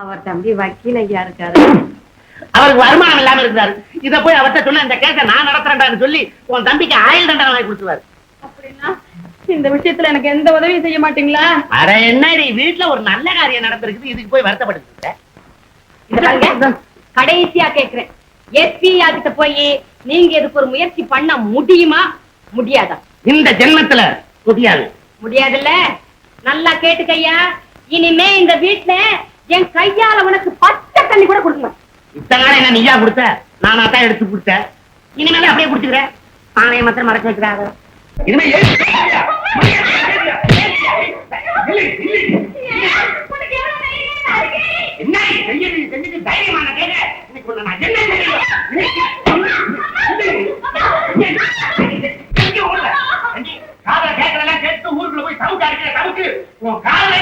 அவர் தம்பி வக்கீல் ஐயா இருக்காரு. அவருக்கு வருமானம் இல்லாம இருக்கிறாரு. இத போய் அவர்கிட்ட சொன்ன இந்த கேஸ நான் நடத்துறேன்டான்னு சொல்லி உன் தம்பிக்கு ஆயுள் தண்டனை வாங்கி கொடுத்துருவாரு. அப்படின்னா இந்த விஷயத்துல எனக்கு எந்த உதவியும் செய்ய மாட்டீங்களா? அட என்னடி வீட்டுல ஒரு நல்ல காரியம் நடந்திருக்குது இதுக்கு போய் பாருங்க கடைசியா கேக்குறேன். எஸ்பி கிட்ட போய் நீங்க இதுக்கு ஒரு முயற்சி பண்ண முடியுமா? முடியாதா? இந்த ஜென்மத்துல முடியாது. முடியாதுல்ல? நல்லா கேட்டுக்கையா? இனிமே இந்த வீட்ல என் கையால உனக்கு பச்சை தண்ணி கூட கொடுக்க இத்தனை என்ன நீயா கொடுத்த? நானா தான் எடுத்து கொடுத்தேன் இனிமேல அப்படியே குடிச்சுக்கிறேன் பானையை மாத்திரம் மறக்க வைக்கிறாங்க. இனிமே காதல கேட்கலாம் கேட்டு ஊருக்குள்ள போய் சவுக்கு அடிக்கிற சவுக்கு. உன் காதல